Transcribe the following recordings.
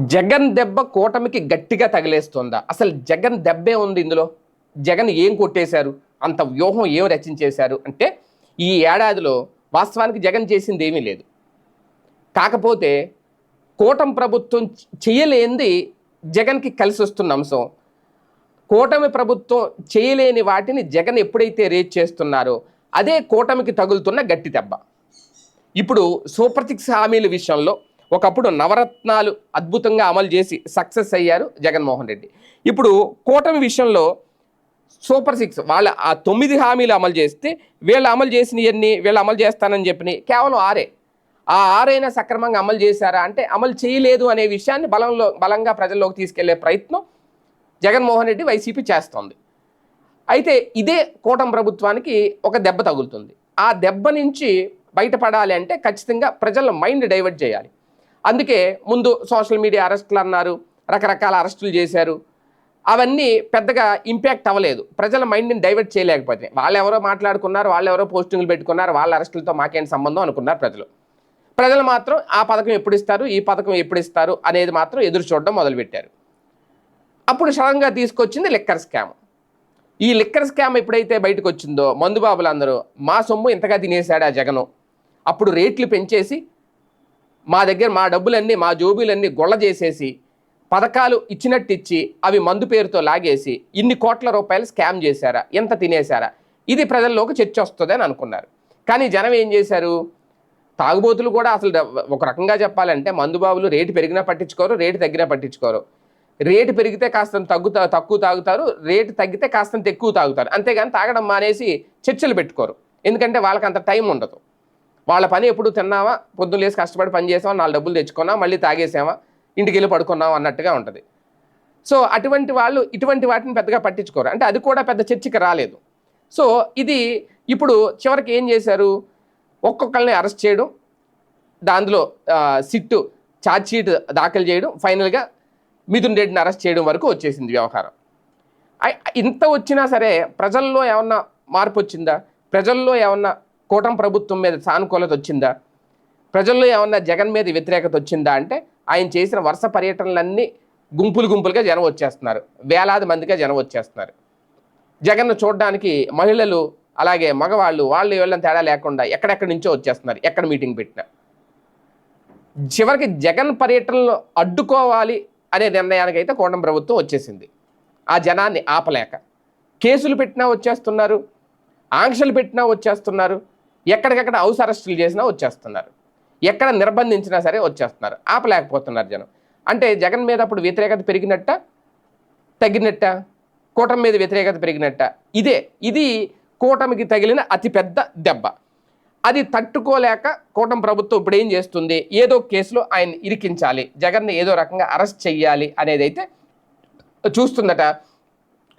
జగన్ దెబ్బ కూటమికి గట్టిగా తగిలేస్తుందా? అసలు జగన్ దెబ్బే ఉంది ఇందులో? జగన్ ఏం కొట్టేశారు? అంత వ్యూహం ఏం రచించేశారు? అంటే ఈ ఏడాదిలో వాస్తవానికి జగన్ చేసింది ఏమీ లేదు. కాకపోతే కూటమి ప్రభుత్వం చేయలేనిది జగన్కి కలిసి వస్తున్న అంశం. కూటమి ప్రభుత్వం చేయలేని వాటిని జగన్ ఎప్పుడైతే రేట్ చేస్తున్నారో అదే కూటమికి తగులుతున్న గట్టి దెబ్బ. ఇప్పుడు సూపర్ సిక్స్ హామీల విషయంలో ఒకప్పుడు నవరత్నాలు అద్భుతంగా అమలు చేసి సక్సెస్ అయ్యారు జగన్మోహన్ రెడ్డి. ఇప్పుడు కూటమి విషయంలో సూపర్ సిక్స్ వాళ్ళ ఆ తొమ్మిది హామీలు అమలు చేస్తే వీళ్ళు అమలు చేసినవన్నీ వీళ్ళు అమలు చేస్తానని చెప్పినాయి కేవలం ఆరే. ఆ ఆరైనా సక్రమంగా అమలు చేశారా? అంటే అమలు చేయలేదు అనే విషయాన్ని బలంలో బలంగా ప్రజల్లోకి తీసుకెళ్ళే ప్రయత్నం జగన్మోహన్ రెడ్డి వైసీపీ చేస్తోంది. అయితే ఇదే కూటమి ప్రభుత్వానికి ఒక దెబ్బ తగులుతుంది. ఆ దెబ్బ నుంచి బయటపడాలి అంటే ఖచ్చితంగా ప్రజల మైండ్ డైవర్ట్ చేయాలి. అందుకే ముందు సోషల్ మీడియా అరెస్టులు అన్నారు రకరకాల అరెస్టులు చేశారు. అవన్నీ పెద్దగా ఇంపాక్ట్ అవ్వలేదు. ప్రజల మైండ్ని డైవర్ట్ చేయలేకపోతే వాళ్ళు ఎవరో మాట్లాడుకున్నారు వాళ్ళు ఎవరో పోస్టింగ్లు పెట్టుకున్నారు వాళ్ళ అరెస్టులతో మాకేం సంబంధం అనుకున్నారు ప్రజలు. ప్రజలు మాత్రం ఆ పథకం ఎప్పుడు ఇస్తారు ఈ పథకం ఎప్పుడు ఇస్తారు అనేది మాత్రం ఎదురు చూడడం మొదలుపెట్టారు. అప్పుడు సడన్గా తీసుకొచ్చింది లిక్కర్ స్కామ్. ఈ లిక్కర్ స్కామ్ ఎప్పుడైతే బయటకు వచ్చిందో మందుబాబులందరూ మా సొమ్ము ఇంతగా తినేశాడు ఆ జగను? అప్పుడు రేట్లు పెంచేసి మా దగ్గర మా డబ్బులన్నీ మా జోబీలన్నీ గొళ్ళ చేసేసి పథకాలు ఇచ్చినట్టు ఇచ్చి అవి మందు పేరుతో లాగేసి ఇన్ని కోట్ల రూపాయలు స్కామ్ చేశారా? ఎంత తినేశారా? ఇది ప్రజల్లోకి చర్చ వస్తుంది అనుకున్నారు. కానీ జనం ఏం చేశారు? తాగుబోతులు కూడా అసలు ఒక రకంగా చెప్పాలంటే మందుబాబులు రేటు పెరిగినా పట్టించుకోరు రేటు తగ్గినా పట్టించుకోరు. రేటు పెరిగితే కాస్త తగ్గుతా తక్కువ తాగుతారు రేటు తగ్గితే కాస్తంత ఎక్కువ తాగుతారు. అంతేగాని తాగడం మానేసి చర్చలు పెట్టుకోరు. ఎందుకంటే వాళ్ళకి అంత టైం ఉండదు. వాళ్ళ పని ఎప్పుడు తిన్నావా? పొద్దున్న లేసి కష్టపడి పని చేసావా? నాలుగు డబ్బులు తెచ్చుకున్నాం మళ్ళీ తాగేసామా ఇంటికి వెళ్ళి పడుకున్నాం అన్నట్టుగా ఉంటుంది. సో అటువంటి వాళ్ళు ఇటువంటి వాటిని పెద్దగా పట్టించుకోరు. అంటే అది కూడా పెద్ద చర్చకి రాలేదు. సో ఇది ఇప్పుడు చివరికి ఏం చేశారు? ఒక్కొక్కరిని అరెస్ట్ చేయడం దాంట్లో సిట్టు ఛార్జ్ షీట్ దాఖలు చేయడం ఫైనల్గా మిథున్ రెడ్డిని అరెస్ట్ చేయడం వరకు వచ్చేసింది వ్యవహారం. ఇంత వచ్చినా సరే ప్రజల్లో ఏమన్నా మార్పు వచ్చిందా? ప్రజల్లో ఏమన్నా కూటమి ప్రభుత్వం మీద సానుకూలత వచ్చిందా? ప్రజల్లో ఏమన్నా జగన్ మీద వ్యతిరేకత వచ్చిందా? అంటే ఆయన చేసిన వరుస పర్యటనలన్నీ గుంపులు గుంపులుగా జనం వచ్చేస్తున్నారు. వేలాది మందిగా జనం వచ్చేస్తున్నారు. జగన్ను చూడడానికి మహిళలు అలాగే మగవాళ్ళు వాళ్ళు వీళ్ళని తేడా లేకుండా ఎక్కడెక్కడి నుంచో వచ్చేస్తున్నారు ఎక్కడ మీటింగ్ పెట్టినా. చివరికి జగన్ పర్యటనలో అడ్డుకోవాలి అనే నిర్ణయానికి అయితే కూటమి ప్రభుత్వం వచ్చేసింది. ఆ జనాన్ని ఆపలేక. కేసులు పెట్టినా వచ్చేస్తున్నారు ఆంక్షలు పెట్టినా వచ్చేస్తున్నారు. ఎక్కడికెక్కడ హౌస్ అరెస్టులు చేసినా వచ్చేస్తున్నారు. ఎక్కడ నిర్బంధించినా సరే వచ్చేస్తున్నారు. ఆపలేకపోతున్నారు జనం. అంటే జగన్ మీద అప్పుడు వ్యతిరేకత పెరిగినట్ట? తగ్గినట్ట? కూటమి మీద వ్యతిరేకత పెరిగినట్ట? ఇదే. ఇది కూటమికి తగిలిన అతిపెద్ద దెబ్బ. అది తట్టుకోలేక కూటమి ప్రభుత్వం ఇప్పుడు ఏం చేస్తుంది? ఏదో కేసులో ఆయన ఇరికించాలి. జగన్ని ఏదో రకంగా అరెస్ట్ చెయ్యాలి అనేది అయితే చూస్తుందట.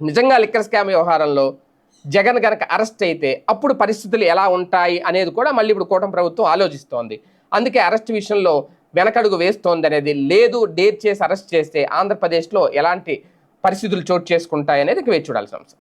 నిజంగా లిక్కర్ స్కామ్ వ్యవహారంలో జగన్ గనక అరెస్ట్ అయితే అప్పుడు పరిస్థితులు ఎలా ఉంటాయి అనేది కూడా మళ్ళీ ఇప్పుడు కూటమి ప్రభుత్వం ఆలోచిస్తోంది. అందుకే అరెస్ట్ విషయంలో వెనకడుగు వేస్తోంది అనేది లేదు. డేర్ చేసి అరెస్ట్ చేస్తే ఆంధ్రప్రదేశ్లో ఎలాంటి పరిస్థితులు చోటు చేసుకుంటాయి అనేది ఇక వేచి చూడాల్సిన అంశం.